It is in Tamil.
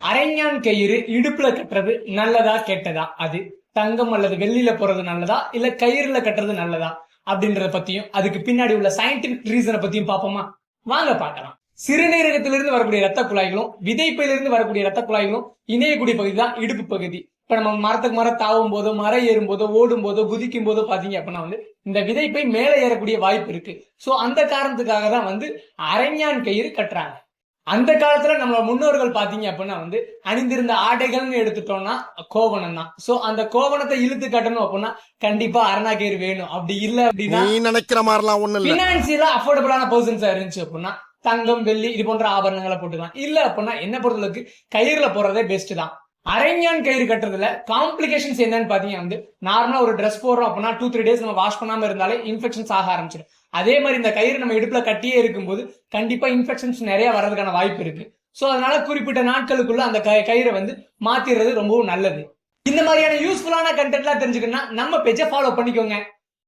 அரைஞான் கயிறு இடுப்புல கட்டுறது நல்லதா கெட்டதா? அது தங்கம் அல்லது வெள்ளியில போறது நல்லதா? இல்ல கயிறுல கட்டுறது நல்லதா? அப்படின்றத பத்தியும் அதுக்கு பின்னாடி உள்ள சயின்டிபிக் ரீசனை பத்தியும் பார்ப்போமா? வாங்க பார்க்கலாம். சிறுநீரகத்திலிருந்து வரக்கூடிய ரத்த குழாய்களும் விதைப்பிலிருந்து வரக்கூடிய ரத்த குழாய்களும் இணையக்கூடிய பகுதி தான் இடுப்பு பகுதி. இப்ப நம்ம மரத்துக்கு மரம் தாவும் போதோ மரம் ஏறும் போதோ ஓடும் போதோ குதிக்கும் போதோ பாத்தீங்க அப்படின்னா வந்து இந்த விதைப்பை மேலே ஏறக்கூடிய வாய்ப்பு இருக்கு. சோ அந்த காரணத்துக்காக தான் வந்து அரைஞான் கயிறு கட்டுறாங்க. அந்த காலத்துல நம்ம முன்னோர்கள் பாத்தீங்க அப்படின்னா வந்து அணிந்திருந்த ஆடைகள்னு எடுத்துட்டோம்னா கோவணம் தான் சோ அந்த கோவணத்தை இழுத்து கட்டணும் அப்படின்னா கண்டிப்பா அரணாக்கயிறு வேணும். அப்படி இல்ல அப்படின்னா நீ நினைக்கிற மாதிரிலாம் ஒண்ணு பினான்சியலா அஃபோர்டபுளான பர்சன்ஸா இருந்துச்சு அப்படின்னா தங்கம் வெள்ளி இது போன்ற ஆபரணங்களை போட்டுக்கலாம். இல்ல அப்படின்னா என்ன பொறுத்தளவுக்கு கயிறுல போறதே பெஸ்ட் தான். அரைஞான் கயிறு கட்டுறதுல காம்ப்ளிகேஷன்ஸ் என்னன்னு பாத்தீங்கன்னா வந்து நார்மலா ஒரு ட்ரெஸ் போடுறோம் அப்படின்னா டூ த்ரீ டேஸ் நம்ம வாஷ் பண்ணாம இருந்தாலே இன்ஃபெக்ஷன்ஸ் ஆக ஆரம்பிச்சிடும். அதே மாதிரி இந்த கயிறு நம்ம இடுப்புல கட்டியே இருக்கும்போது கண்டிப்பா இன்ஃபெக்ஷன்ஸ் நிறைய வர்றதுக்கான வாய்ப்பு இருக்கு. சோ அதனால குறிப்பிட்ட நாட்களுக்குள்ள அந்த கயிறை வந்து மாத்திடுறது ரொம்பவும் நல்லது. இந்த மாதிரியான யூஸ்ஃபுல்லான கண்டென்ட்லாம் தெரிஞ்சுக்கணும்னா நம்ம பேஜை ஃபாலோ பண்ணிக்கோங்க.